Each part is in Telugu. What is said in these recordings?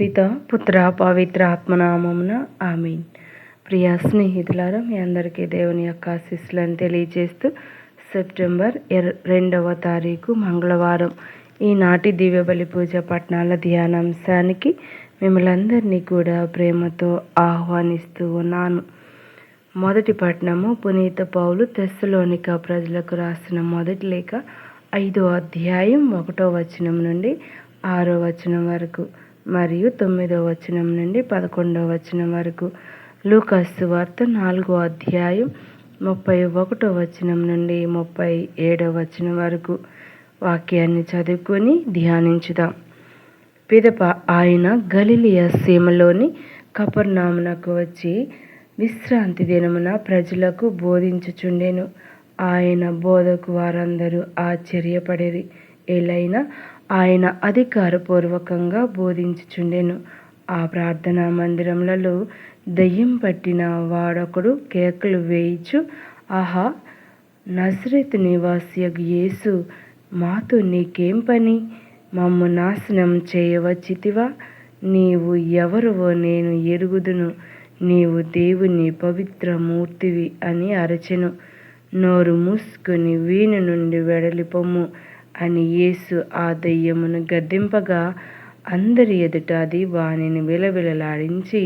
పిత పుత్ర పవిత్ర ఆత్మనామమున ఆమెన్. ప్రియ స్నేహితులారా మీ అందరికీ దేవుని యొక్క ఆశీస్సులను తెలియజేస్తూ సెప్టెంబర్ రెండవ తారీఖు మంగళవారం ఈనాటి దివ్యబలి పూజ పట్నాల ధ్యానాంశానికి మిమ్మల్ందరినీ కూడా ప్రేమతో ఆహ్వానిస్తూ ఉన్నాను. మొదటి పట్నము పునీత పౌలు తెస్సులోనిక ప్రజలకు రాసిన మొదటి లేఖ ఐదో అధ్యాయం ఒకటో వచనం నుండి ఆరో వచనం వరకు. మరియు తొమ్మిదో వచనం నుండి పదకొండవ వచనం వరకు. లూకాసు వార్త నాలుగో అధ్యాయం ముప్పై ఒకటో వచనం నుండి ముప్పై ఏడో వచనం వరకు. వాక్యాన్ని చదువుకొని ధ్యానించుదాం. పిదప ఆయన గలిలియ సీమలోని కపర్నామునకు వచ్చి విశ్రాంతి దినమున ప్రజలకు బోధించుచుండెను. ఆయన బోధకు వారందరూ ఆశ్చర్యపడేది ఎలైనా ఆయన అధికారపూర్వకంగా బోధించుచుండెను. ఆ ప్రార్థనా మందిరములలో దయ్యం పట్టిన వాడొకడు కేకలు వేయిచు ఆహా నజరెత్ నివాసియగు యేసు మాతో నీకేం పని? మమ్ము నాశనం చేయవచ్చితివా? నీవు ఎవరువో నేను ఎరుగుదును. నీవు దేవుని పవిత్ర మూర్తివి అని అరచెను. నోరు మూసుకొని వీణు నుండి వెడలిపొమ్ము. అని యేసు ఆ దయ్యమును గద్దింపగా అందరి ఎదుట అది వానిని విలవిలలాడించి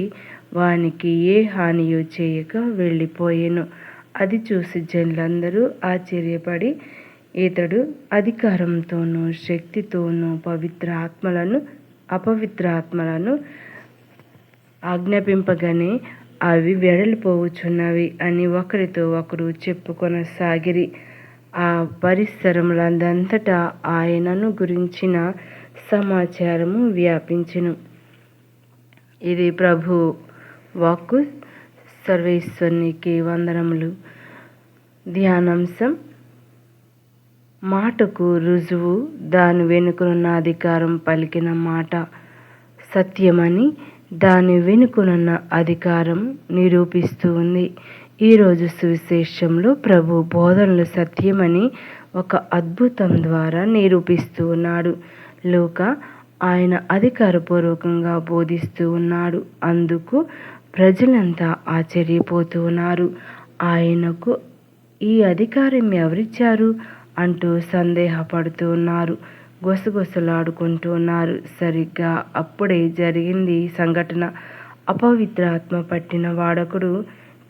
వానికి ఏ హానియో చేయక వెళ్ళిపోయెను. అది చూసి జనులందరూ ఆశ్చర్యపడి ఇతడు అధికారంతోనూ శక్తితోనూ పవిత్ర ఆత్మలను అపవిత్ర ఆత్మలను ఆజ్ఞాపింపగానే అవి వెడలిపోవుచున్నవి అని ఒకరితో ఒకరు చెప్పుకొనసాగిరి. ఆ పరిసరములందంతటా ఆయనను గురించిన సమాచారము వ్యాపించును. ఇది ప్రభు వాక్కు సర్వేశ్వరునికి వందనములు. ధ్యానాంశం మాటకు రుజువు దాని వెనుకనున్న అధికారం పలికిన మాట సత్యమని దాని వెనుకనున్న అధికారం నిరూపిస్తూ ఉంది. ఈరోజు సువిశేషంలో ప్రభు బోధనలు సత్యమని ఒక అద్భుతం ద్వారా నిరూపిస్తూ ఉన్నాడు. లోక ఆయన అధికారపూర్వకంగా బోధిస్తూ ఉన్నాడు. అందుకు ప్రజలంతా ఆశ్చర్యపోతూ ఉన్నారు. ఆయనకు ఈ అధికారం ఎవరిచ్చారు అంటూ సందేహపడుతూ ఉన్నారు. గొసగొసలాడుకుంటూ ఉన్నారు. సరిగ్గా అప్పుడే జరిగింది సంఘటన. అపవిత్రాత్మ పట్టిన వాడకుడు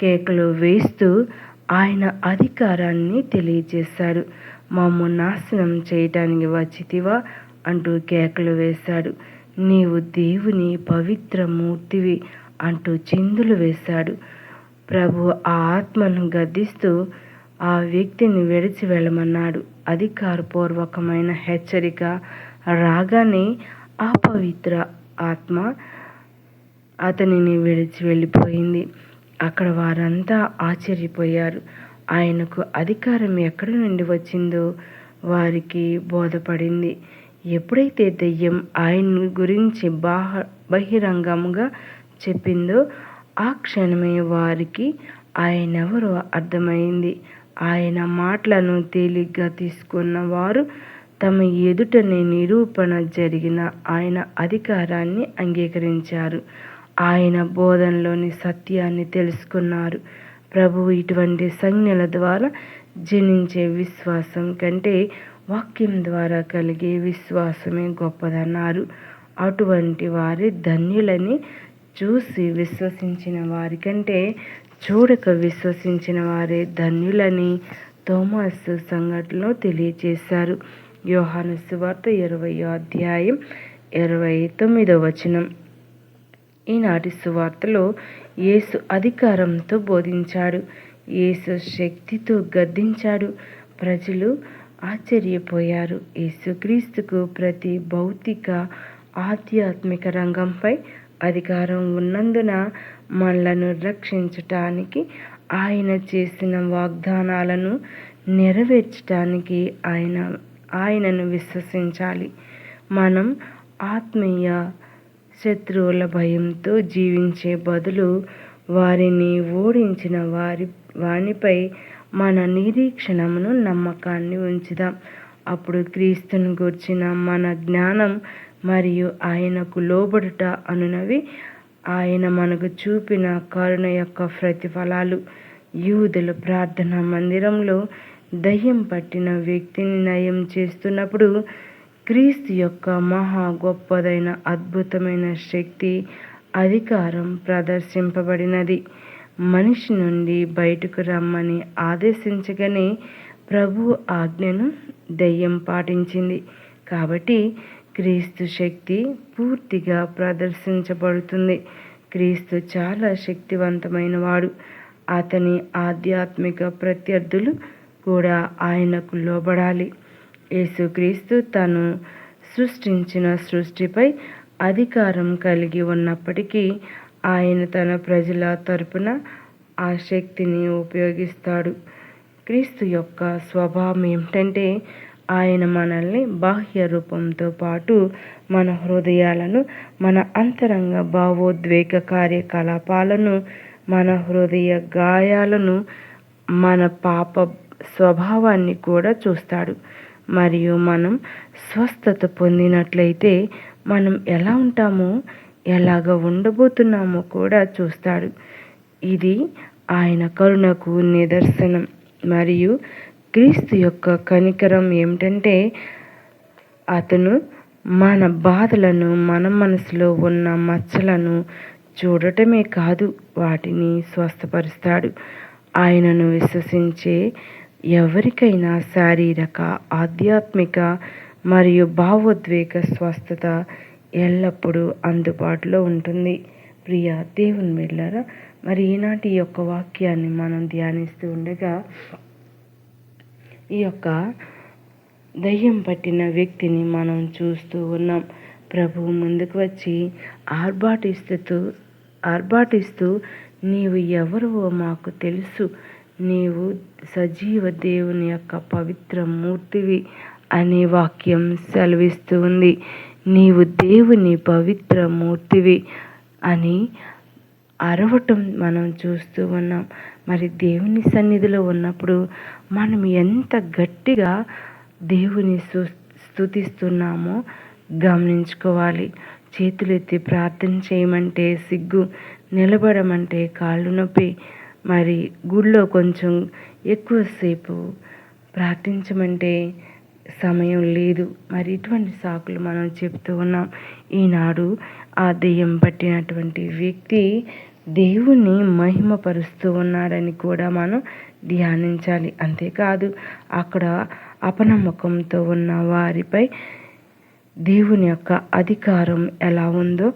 కేకలు వేస్తూ ఆయన అధికారాన్ని తెలియజేశాడు. మమ్ము నాశనం చేయటానికి వచ్చితివా? అంటూ కేకలు వేశాడు. నీవు దేవుని పవిత్ర మూర్తివి అంటూ చిందులు వేశాడు. ప్రభు ఆ ఆత్మను గద్దిస్తూ ఆ వ్యక్తిని విడిచి వెళ్ళమన్నాడు. అధికారపూర్వకమైన హెచ్చరిక రాగానే ఆ పవిత్ర ఆత్మ అతనిని విడిచి వెళ్ళిపోయింది. అక్కడ వారంతా ఆశ్చర్యపోయారు. ఆయనకు అధికారం ఎక్కడ నుండి వచ్చిందో వారికి బోధపడింది. ఎప్పుడైతే దెయ్యం ఆయన గురించి బాహ బహిరంగంగా చెప్పిందో ఆ క్షణమే వారికి ఆయనెవరో అర్థమైంది. ఆయన మాటలను తేలిగ్గా తీసుకున్న వారు తమ ఎదుటనే నిరూపణ జరిగిన ఆయన అధికారాన్ని అంగీకరించారు. ఆయన బోధనలోని సత్యాన్ని తెలుసుకున్నారు. ప్రభువు ఇటువంటి సంజ్ఞల ద్వారా జనించే విశ్వాసం కంటే వాక్యం ద్వారా కలిగే విశ్వాసమే గొప్పదన్నారు. అటువంటి వారి ధన్యులని చూసి విశ్వసించిన వారికంటే చూడక విశ్వసించిన వారే ధన్యులని థోమస్ సంఘటనలో తెలియజేశారు యోహాను సువార్త ఇరవయో అధ్యాయం ఇరవై తొమ్మిదో వచనం. ఈనాటి సువార్తలో యేసు అధికారంతో బోధించాడు. యేసు శక్తితో గద్దించాడు. ప్రజలు ఆశ్చర్యపోయారు. యేసుక్రీస్తుకు ప్రతి భౌతిక ఆధ్యాత్మిక రంగంపై అధికారం ఉన్నందున మనలను రక్షించటానికి ఆయన చేసిన వాగ్దానాలను నెరవేర్చటానికి ఆయన ఆయనను విశ్వసించాలి. మనం ఆత్మీయ శత్రువుల భయంతో జీవించే బదులు వారిని ఓడించిన వారి వానిపై మన నిరీక్షణమును నమ్మకాన్ని ఉంచుదాం. అప్పుడు క్రీస్తును గూర్చిన మన జ్ఞానం మరియు ఆయనకు లోబడుట అనునవి ఆయన మనకు చూపిన కరుణ యొక్క ప్రతిఫలాలు. యూదుల ప్రార్థన మందిరంలో దయ్యం పట్టిన వ్యక్తిని నయం చేస్తున్నప్పుడు క్రీస్తు యొక్క మహా గొప్పదైన అద్భుతమైన శక్తి అధికారం ప్రదర్శింపబడినది. మనిషి నుండి బయటకు రమ్మని ఆదేశించగానే ప్రభు ఆజ్ఞను దయ్యం పాటించింది. కాబట్టి క్రీస్తు శక్తి పూర్తిగా ప్రదర్శించబడుతుంది. క్రీస్తు చాలా శక్తివంతమైన వాడు అతని ఆధ్యాత్మిక ప్రత్యర్థులు కూడా ఆయనకు లోబడాలి. యేసుక్రీస్తు తను సృష్టించిన సృష్టిపై అధికారం కలిగి ఉన్నప్పటికీ ఆయన తన ప్రజల తరపున ఆ శక్తిని ఉపయోగిస్తాడు. క్రీస్తు యొక్క స్వభావం ఏమిటంటే ఆయన మనల్ని బాహ్య రూపంతో పాటు మన హృదయాలను మన అంతరంగ భావోద్వేగ కార్యకలాపాలను మన హృదయ గాయాలను మన పాప స్వభావాన్ని కూడా చూస్తాడు. మరియు మనం స్వస్థత పొందినట్లయితే మనం ఎలా ఉంటామో ఎలాగ ఉండబోతున్నామో కూడా చూస్తాడు. ఇది ఆయన కరుణకు నిదర్శనం. మరియు క్రీస్తు యొక్క కనికరం ఏమిటంటే అతను మన బాధలను మన మనసులో ఉన్న మచ్చలను చూడటమే కాదు వాటిని స్వస్థపరుస్తాడు. ఆయనను విశ్వసించే ఎవరికైనా శారీరక ఆధ్యాత్మిక మరియు భావోద్వేగ స్వస్థత ఎల్లప్పుడూ అందుబాటులో ఉంటుంది. ప్రియ దేవుని వెళ్ళారా మరి ఈనాటి యొక్క వాక్యాన్ని మనం ధ్యానిస్తూ ఉండగా ఈ యొక్క దయ్యం పట్టిన వ్యక్తిని మనం చూస్తూ ఉన్నాం. ప్రభువు ముందుకు వచ్చి ఆర్భాటిస్తూ ఆర్భాటిస్తూ నీవు ఎవరువో మాకు తెలుసు. నీవు సజీవ దేవుని యొక్క పవిత్ర మూర్తివి అనే వాక్యం సెలవిస్తూ ఉంది. నీవు దేవుని పవిత్ర మూర్తివి అని అరవటం మనం చూస్తూ ఉన్నాం. మరి దేవుని సన్నిధిలో ఉన్నప్పుడు మనం ఎంత గట్టిగా దేవుని స్థుతిస్తున్నామో గమనించుకోవాలి. చేతులెత్తి ప్రార్థన చేయమంటే సిగ్గు నిలబడమంటే కాళ్ళు నొప్పి మరి గుళ్ళో కొంచెం ఎక్కువసేపు ప్రార్థించమంటే సమయం లేదు. మరి ఇటువంటి సాకులు మనం చెప్తూ ఉన్నాం. ఈనాడు ఆ దెయ్యం పట్టినటువంటి వ్యక్తి దేవుణ్ణి మహిమపరుస్తూ ఉన్నాడని కూడా మనం ధ్యానించాలి. అంతేకాదు అక్కడ అపనమ్మకంతో ఉన్న వారిపై దేవుని యొక్క అధికారం ఎలా ఉందో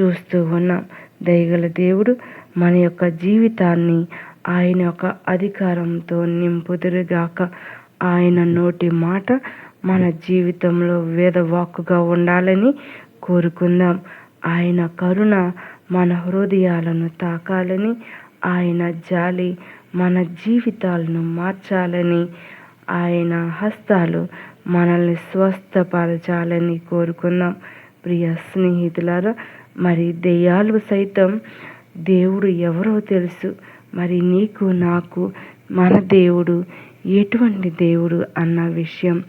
చూస్తూ ఉన్నాం. దయగల దేవుడు మన యొక్క జీవితాన్ని ఆయన యొక్క అధికారంతో నింపుదురుగాక. ఆయన నోటి మాట మన జీవితంలో వేదవాక్కుగా ఉండాలని కోరుకుందాం. ఆయన కరుణ మన హృదయాలను తాకాలని ఆయన జాలి మన జీవితాలను మార్చాలని ఆయన హస్తాలు మనల్ని స్వస్థపరచాలని కోరుకుందాం. ప్రియ స్నేహితులారా మరి దెయ్యాలు సైతం దేవుడు ఎవరో తెలుసు. మరి నీకు నాకు మన దేవుడు ఎటువంటి దేవుడు అన్న విషయం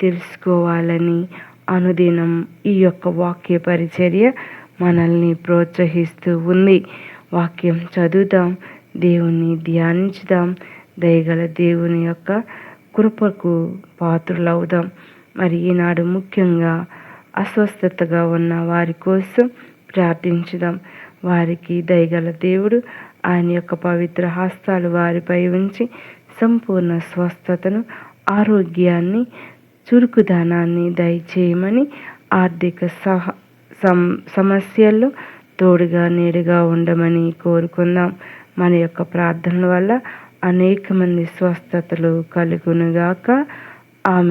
తెలుసుకోవాలని అనుదినం ఈ యొక్క వాక్య పరిచర్య మనల్ని ప్రోత్సహిస్తూ ఉంది. వాక్యం చదువుదాం దేవుణ్ణి ధ్యానించుదాం దయగల దేవుని యొక్క కృపకు పాత్రులవుదాం. మరి ఈనాడు ముఖ్యంగా అస్వస్థతగా ఉన్న వారి కోసం ప్రార్థించుదాం. వారికి దయగల దేవుడు. ఆయన యొక్క పవిత్ర హస్తాలు వారిపై ఉంచి సంపూర్ణ స్వస్థతను ఆరోగ్యాన్ని చురుకుదనాన్ని దయచేయమని ఆర్థిక సహ సం సమస్యల్లో తోడుగా నీడుగా ఉండమని కోరుకుందాం. మన యొక్క ప్రార్థనల వల్ల అనేక మంది స్వస్థతలు కలుగునుగాక. ఆమె